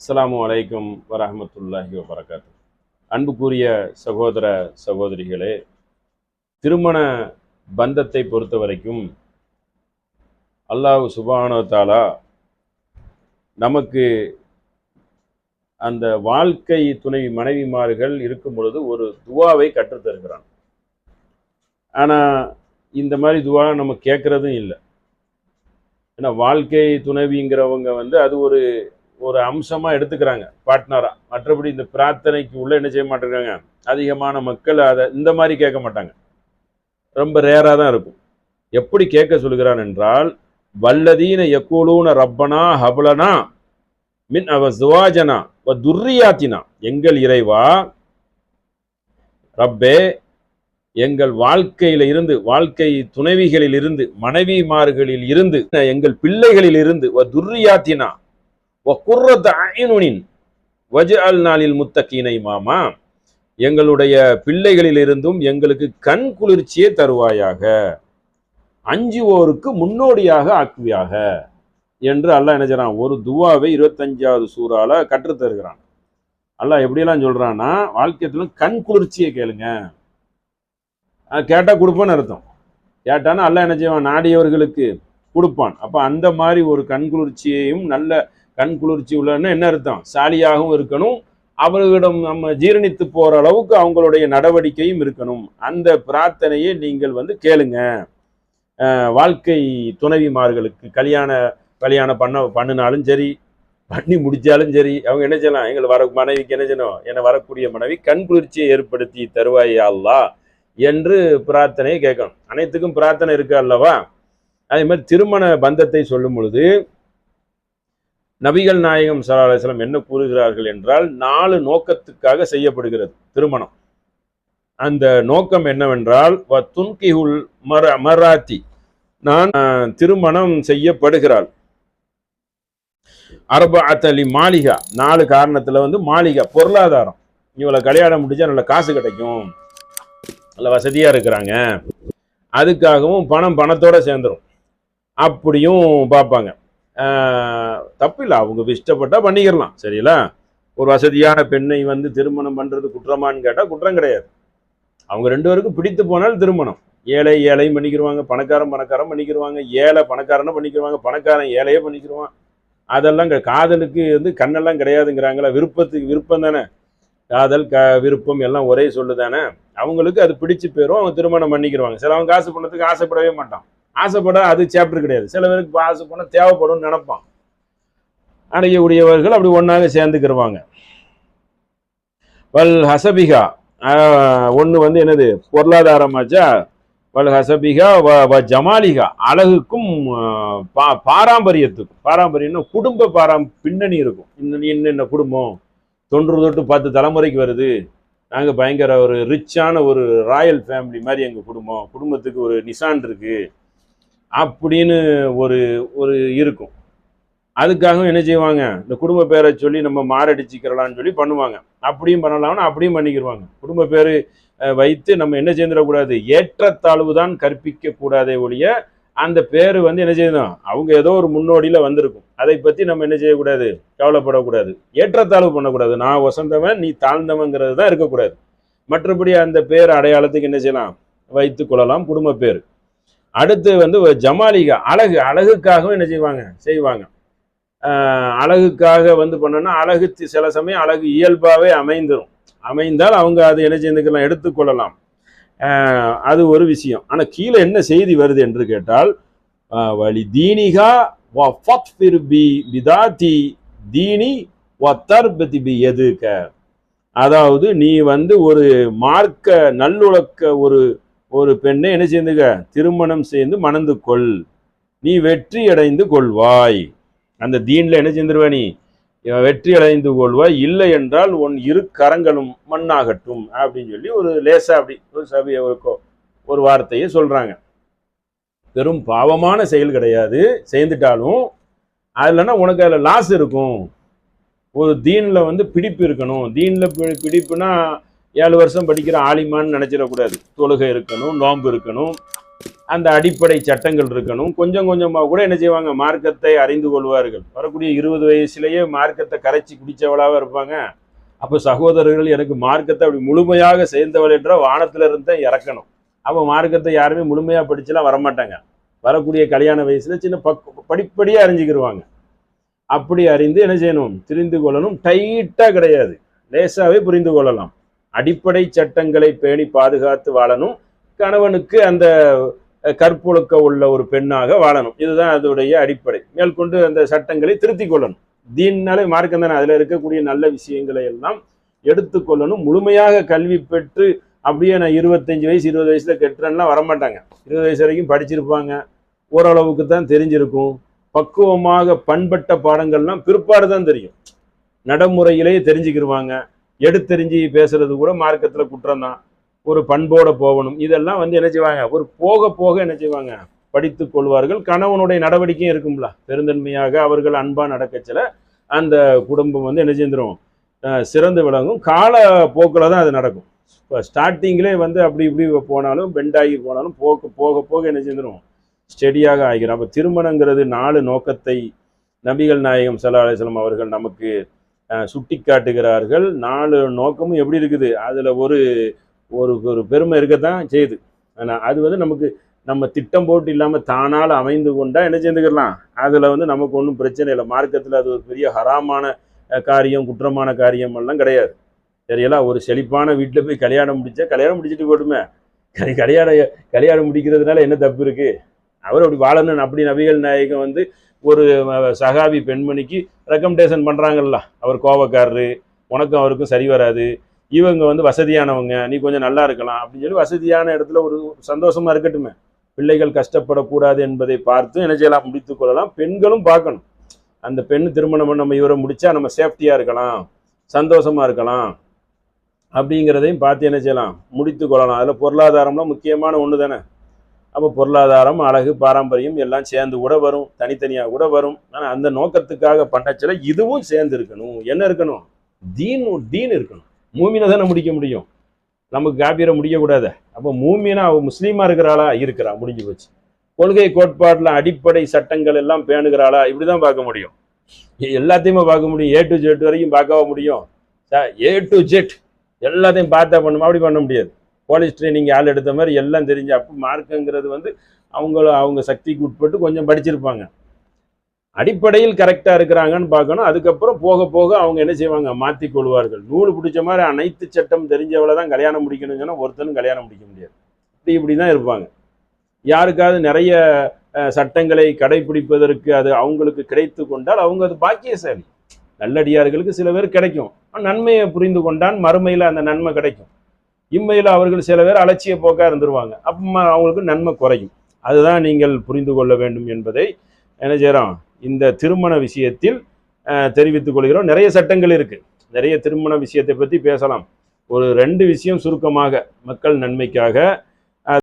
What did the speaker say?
அஸ்லாம் அலைக்கும் வரமத்துல்லாஹி வபரகாத்து அன்புக்குரிய சகோதர சகோதரிகளே திருமண பந்தத்தை பொறுத்த வரைக்கும் அல்லாஹ் சுபானதாலா நமக்கு அந்த வாழ்க்கை துணை மனைவிமார்கள் இருக்கும் பொழுது ஒரு துவாவை கற்றுத்தருகிறான் ஆனால் இந்த மாதிரி துவா நம்ம கேட்குறதும் இல்லை. ஏன்னா வாழ்க்கை துணைவிங்கிறவங்க வந்து அது ஒரு ஒரு அம்சமாக எடுத்துக்கிறாங்க. பார்ட்னராக மற்றபடி இந்த பிரார்த்தனைக்கு உள்ள என்ன செய்ய மாட்டேங்கிறாங்க அதிகமான மக்கள் அதை இந்த மாதிரி கேட்க மாட்டாங்க. ரொம்ப ரேராக தான் இருக்கும். எப்படி கேட்க சொல்கிறான் என்றால் வல்லதீன எக்கோலூன ரப்பனா ஹபலனா மின் அவ சுவாஜனா வ துர்ரியாத்தினா. எங்கள் இறைவா ரப்பே எங்கள் வாழ்க்கையில இருந்து வாழ்க்கை துணைவிகளில் இருந்து மனைவிமார்களில் இருந்து எங்கள் பிள்ளைகளில் இருந்து வ துர்ரியாத்தினா வ வஜ அல் நாளில் முத்தக்கீனை மாமா எங்களுடைய பிள்ளைகளிலிருந்தும் எங்களுக்கு கண் குளிர்ச்சியே தருவாயாக அஞ்சுவோருக்கு முன்னோடியாக ஆக்குவியாக என்று அல்லாஹ் என்ன செய்றான் ஒரு துவாவை இருபத்தஞ்சாவது சூறால கற்று தருகிறான். அல்லாஹ் எப்படியெல்லாம் சொல்றான்னா வாழ்க்கையத்துல கண் குளிர்ச்சியை கேளுங்க. கேட்டால் கேட்டா கொடுப்பான்னு அர்த்தம். கேட்டானா அல்லாஹ் என்ன செய்வான் நாடியவர்களுக்கு கொடுப்பான். அப்ப அந்த மாதிரி ஒரு கண் குளிர்ச்சியையும் நல்ல கண் குளிர்ச்சி உள்ளன்னு என்ன அர்த்தம்? சாலியாகவும் இருக்கணும். அவர்களிடம் நம்ம ஜீரணித்து போகிற அளவுக்கு அவங்களுடைய நடவடிக்கையும் இருக்கணும். அந்த பிரார்த்தனையை நீங்கள் வந்து கேளுங்க. வாழ்க்கை துணைவிமார்களுக்கு கல்யாண கல்யாணம் பண்ண பண்ணினாலும் சரி பண்ணி முடித்தாலும் சரி அவங்க என்ன செய்யலாம்? எங்களை வர மனைவிக்கு என்ன செய்யணும்? என வரக்கூடிய மனைவி கண் குளிர்ச்சியை ஏற்படுத்தி தருவாயா அல்லா என்று பிரார்த்தனையை கேட்கணும். அனைத்துக்கும் பிரார்த்தனை இருக்கு அல்லவா? அதே மாதிரி திருமண பந்தத்தை சொல்லும் பொழுது நபிகள் நாயகம் ஸல்லல்லாஹு என்ன கூறுகிறார்கள் என்றால் நாலு நோக்கத்துக்காக செய்யப்படுகிறது திருமணம். அந்த நோக்கம் என்னவென்றால் வ துன்கிஹுல் மர மராத்தி. நான் திருமணம் செய்யப்படுகிறாள். அரபாத்தலி மாளிகா. நாலு காரணத்தில் வந்து மாளிகா பொருளாதாரம். இவளை கல்யாணம் முடிச்சா நல்ல காசு கிடைக்கும். நல்ல வசதியாக இருக்கிறாங்க. அதுக்காகவும் பணம் பணத்தோடு சேர்ந்துடும் அப்படியும் பார்ப்பாங்க. தப்பில்லை. அவங்க இஷ்டப்பட்டா பண்ணிக்கிறலாம் சரிங்களா ஒரு வசதியான பெண்ணை வந்து திருமணம் பண்ணுறது குற்றமான்னு கேட்டால் குற்றம் கிடையாது. அவங்க ரெண்டு பேருக்கும் பிடித்து போனால் திருமணம். ஏழை ஏழையும் பண்ணிக்கிருவாங்க பணக்காரன் பணக்காரன் பண்ணிக்கிடுவாங்க ஏழை பணக்காரனை பண்ணிக்கிடுவாங்க பணக்காரன் ஏழையே பண்ணிக்கிடுவான் அதெல்லாம் காதலுக்கு வந்து கண்ணெல்லாம் கிடையாதுங்கிறாங்களா விருப்பத்துக்கு விருப்பம் தானே? காதல் க விருப்பம் எல்லாம் ஒரே சொல்லு தானே அவங்களுக்கு அது பிடிச்சு போயிடும் அவங்க திருமணம் பண்ணிக்கிடுவாங்க சில அவங்க காசு பண்ணதுக்கு ஆசைப்படவே மாட்டான். ஆசைப்பட அது சாப்டர் கிடையாது. சில பேருக்கு ஆசை தேவைப்படும்னு நினைப்பான் அடையக்கூடியவர்கள் அப்படி ஒன்றாக சேர்ந்துக்கிருவாங்க. வல் ஹசபிகா ஒன்று வந்து என்னது? பொருளாதாரமாச்சா? வல் ஹசபிகா வ வ ஜமாலிகா அழகுக்கும் பா பாரம்பரியத்துக்கும். பாரம்பரியம்னா குடும்ப பாரம் பின்னணி இருக்கும். இன்னும் என்னென்ன குடும்பம்? தொன்று தொட்டு பத்து தலைமுறைக்கு வருது. நாங்கள் பயங்கர ஒரு ரிச்சான ஒரு ராயல் ஃபேமிலி மாதிரி எங்கள் குடும்பம். குடும்பத்துக்கு ஒரு நிசான் இருக்குது அப்படின்னு ஒரு ஒரு இருக்கும். அதுக்காக என்ன செய்வாங்க? இந்த குடும்ப பேரை சொல்லி நம்ம மாரடிச்சிக்கிறலாம்னு சொல்லி பண்ணுவாங்க. அப்படியும் பண்ணலாம்னு அப்படியும் பண்ணிக்கிடுவாங்க குடும்ப பேர் வைத்து நம்ம என்ன செய்திடக்கூடாது? ஏற்றத்தாழ்வு தான் கற்பிக்க கூடாதே ஒழிய அந்த பேர் வந்து என்ன செய்யணும் அவங்க ஏதோ ஒரு முன்னோடியில் வந்திருக்கும். அதை பற்றி நம்ம என்ன செய்யக்கூடாது? கவலைப்படக்கூடாது. ஏற்றத்தாழ்வு பண்ணக்கூடாது. நான் வசந்தவன் நீ தாழ்ந்தவங்கிறது தான் இருக்கக்கூடாது. மற்றபடி அந்த பேர் அடையாளத்துக்கு என்ன செய்யலாம்? வைத்து கொள்ளலாம் குடும்ப பேர். அடுத்து வந்து ஜமாலிகா அழகு அழகுக்காகவும் என்ன செய்வாங்க? செய்வாங்க. அழகுக்காக வந்து பண்ணோன்னா அழகு சில சமயம் அழகு இயல்பாகவே அமைந்துடும் அமைந்தால் அவங்க அதை என்ன செய்துக்கலாம்? எடுத்துக்கொள்ளலாம். அது ஒரு விஷயம். ஆனால் கீழே என்ன செய்தி வருது என்று கேட்டால் வழி வலி தீனிகா வ பி பிதாத்தி தீனி வ தர்பதி பி எதுக்க அதாவது நீ வந்து ஒரு மார்க்க நல்லுழக்க ஒரு ஒரு பெண்ணை என்ன செய்துக்க திருமணம் செய்து மணந்து கொள். நீ வெற்றி அடைந்து கொள்வாய். அந்த தீன்ல என்ன செஞ்சிருவ நீ? வெற்றி அடைந்து கொள்வாய். இல்லை என்றால் உன் இரு கரங்களும் மண்ணாகட்டும். அப்படின்னு சொல்லி ஒரு லேசா அப்படி ஒரு சபைய ஒரு ஒரு வார்த்தையை சொல்றாங்க. பெரும் பாவமான செயல் கிடையாது. சேர்ந்துட்டாலும் அதுலன்னா உனக்கு அதில் லாஸ் இருக்கும். ஒரு தீனில் வந்து பிடிப்பு இருக்கணும். தீனில் பி- பிடிப்புனா ஏழு வருஷம் படிக்கிற ஆலிமான்னு நினச்சிடக்கூடாது தொழுகை இருக்கணும் நோன்பு இருக்கணும் அந்த அடிப்படை சட்டங்கள் இருக்கணும். கொஞ்சம் கொஞ்சமாக கூட என்ன செய்வாங்க? மார்க்கத்தை அறிந்து கொள்வார்கள். வரக்கூடிய இருபது வயசுலேயே மார்க்கத்தை கரைச்சி குடிச்சவளாக இருப்பாங்க. அப்போ சகோதரர்கள் எனக்கு மார்க்கத்தை அப்படி முழுமையாக சேர்ந்தவள் என்ற வானத்தில் இருந்து இறக்கணும். அப்போ மார்க்கத்தை யாருமே முழுமையாக படிச்சுலாம் வரமாட்டாங்க. வரக்கூடிய கல்யாண வயசில் சின்ன பக் படிப்படியாக அறிஞ்சிக்கிருவாங்க. அப்படி அறிந்து என்ன செய்யணும்? தெரிந்து கொள்ளணும். டைட்டாக கிடையாது. லேசாகவே புரிந்து கொள்ளலாம். அடிப்படை சட்டங்களை பேணி பாதுகாத்து வாழணும். கணவனுக்கு அந்த கற்புழுக்க உள்ள ஒரு பெண்ணாக வாழணும். இதுதான் அதோடைய அடிப்படை. மேற்கொண்டு அந்த சட்டங்களை திருத்திக் கொள்ளணும். தீன்னாலே மார்க்கம் தானே. அதில் இருக்கக்கூடிய நல்ல விஷயங்களை எல்லாம் எடுத்துக்கொள்ளணும் முழுமையாக கல்வி பெற்று அப்படியே நான் இருபத்தஞ்சு வயசு இருபது வயசுல கெட்டுறேன்னா வரமாட்டாங்க. இருபது வயசு வரைக்கும் படிச்சிருப்பாங்க. ஓரளவுக்கு தான் தெரிஞ்சிருக்கும். பக்குவமாக பண்பட்ட பாடங்கள்லாம் பிற்பாடு தான் தெரியும். நடைமுறையிலேயே தெரிஞ்சுக்கிடுவாங்க எடுத்தெறிஞ்சு பேசுறது கூட மார்க்கத்தில் குற்றம் தான் ஒரு பண்போட போகணும். இதெல்லாம் வந்து என்ன செய்வாங்க? ஒரு போக போக என்ன செய்வாங்க? படித்து கொள்வார்கள். கணவனுடைய நடவடிக்கையும் இருக்கும்ல. பெருந்தன்மையாக அவர்கள் அன்பா நடக்கச்சில அந்த குடும்பம் வந்து என்ன செஞ்சிடும் சிறந்து விளங்கும். கால போக்கில் தான் அது நடக்கும். இப்போ ஸ்டார்டிங்கிலே வந்து அப்படி இப்படி போனாலும் பெண்டாகி போனாலும் போக போக போக என்ன செஞ்சிடும் ஸ்டெடியாக ஆகிடும் அப்போ திருமணங்கிறது நாலு நோக்கத்தை நபிகள் நாயகம் ஸல்லல்லாஹு அலிஸ்லாம் அவர்கள் நமக்கு சுட்டி காட்டுகிறார்கள். நாலு நோக்கமும் எப்படி இருக்குது? அதில் ஒரு ஒரு ஒரு பெருமை இருக்கத்தான் செய்யுது. ஆனால் அது வந்து நமக்கு நம்ம திட்டம் போட்டு இல்லாமல் தானால் அமைந்து கொண்டால் என்ன செஞ்சுக்கலாம் அதில் வந்து நமக்கு ஒன்றும் பிரச்சனை இல்லை. மார்க்கத்தில் அது ஒரு பெரிய ஹராமான காரியம் குற்றமான காரியம் எல்லாம் கிடையாது. சரிங்களா? ஒரு செழிப்பான வீட்டில் போய் கல்யாணம் முடித்தா கல்யாணம் முடிச்சுட்டு போட்டுமே. கல்யாணம் கல்யாணம் முடிக்கிறதுனால என்ன தப்பு இருக்குது அவர் அப்படி வாழணும் அப்படி நபிகள் நாயகம் வந்து ஒரு சகாவி சகாபி பெண்மணிக்கு ரெக்கமெண்டேஷன் பண்ணுறாங்கல்ல அவர் கோபக்காரரு உனக்கும் அவருக்கும் சரி வராது. இவங்க வந்து வசதியானவங்க நீ கொஞ்சம் நல்லா இருக்கலாம் அப்படின்னு சொல்லி வசதியான இடத்துல ஒரு சந்தோஷமாக இருக்கட்டுமே. பிள்ளைகள் கஷ்டப்படக்கூடாது என்பதை பார்த்து என்ன செய்யலாம்? முடித்து கொள்ளலாம். பெண்களும் பார்க்கணும். அந்த பெண் திருமணம் பண்ண நம்ம இவரை முடித்தா நம்ம சேஃப்டியாக இருக்கலாம். சந்தோஷமாக இருக்கலாம். அப்படிங்கிறதையும் பார்த்து என்ன செய்யலாம்? முடித்து கொள்ளலாம். அதில் பொருளாதாரம்லாம் முக்கியமான ஒன்று தானே அப்போ பொருளாதாரம் அழகு பாரம்பரியம் எல்லாம் சேர்ந்து கூட வரும் தனித்தனியாக கூட வரும். ஆனால் அந்த நோக்கத்துக்காக பண்ணச்சில இதுவும் சேர்ந்து இருக்கணும். என்ன இருக்கணும்? தீன் தீன் இருக்கணும். மூமினை தானே முடிக்க முடியும். நமக்கு காப்பீரை முடியக்கூடாது அப்போ மூமினா அவள் முஸ்லீமாக இருக்கிறாளா இருக்கிறா முடிஞ்சு போச்சு. கொள்கை கோட்பாட்டில் அடிப்படை சட்டங்கள் எல்லாம் பேணுகிறாளா இப்படி தான் பார்க்க முடியும். எல்லாத்தையுமே பார்க்க முடியும். ஏ டு ஜெட் வரைக்கும் பார்க்கவா முடியும்? ஏ டு ஜெட் எல்லாத்தையும் பார்த்தா பண்ணுமா? அப்படி பண்ண முடியாது. போலீஸ் ட்ரைனிங் ஆள் எடுத்த மாதிரி எல்லாம் தெரிஞ்சு அப்போ மார்க்குங்கிறது வந்து அவங்கள அவங்க சக்திக்கு உட்பட்டு கொஞ்சம் படிச்சிருப்பாங்க. அடிப்படையில் கரெக்டாக இருக்கிறாங்கன்னு பார்க்கணும். அதுக்கப்புறம் போக போக அவங்க என்ன செய்வாங்க? மாற்றி கொள்வார்கள். நூல் பிடிச்ச மாதிரி அனைத்து சட்டம் தெரிஞ்சவளை தான் கல்யாணம் முடிக்கணும்னு சொன்னால் ஒருத்தனும் கல்யாணம் முடிக்க முடியாது. இப்படி இப்படி தான் இருப்பாங்க. யாருக்காவது நிறைய சட்டங்களை கடைபிடிப்பதற்கு அது அவங்களுக்கு கிடைத்து கொண்டால் அவங்க அது பாக்கியசாலி. நல்லடியார்களுக்கு சில பேர் கிடைக்கும். நன்மையை புரிந்து கொண்டான் மறுமையில் அந்த நன்மை கிடைக்கும். இம்மையில் அவர்கள் சில பேர் அலட்சிய போக்காக இருந்துருவாங்க. அப்போ அவங்களுக்கு நன்மை குறையும். அதுதான் நீங்கள் புரிந்து கொள்ள வேண்டும் என்பதை என்ன செய்கிறோம் இந்த திருமண விஷயத்தில் தெரிவித்துக் கொள்கிறோம். நிறைய சட்டங்கள் இருக்குது நிறைய திருமண விஷயத்தை பற்றி பேசலாம். ஒரு ரெண்டு விஷயம் சுருக்கமாக மக்கள் நன்மைக்காக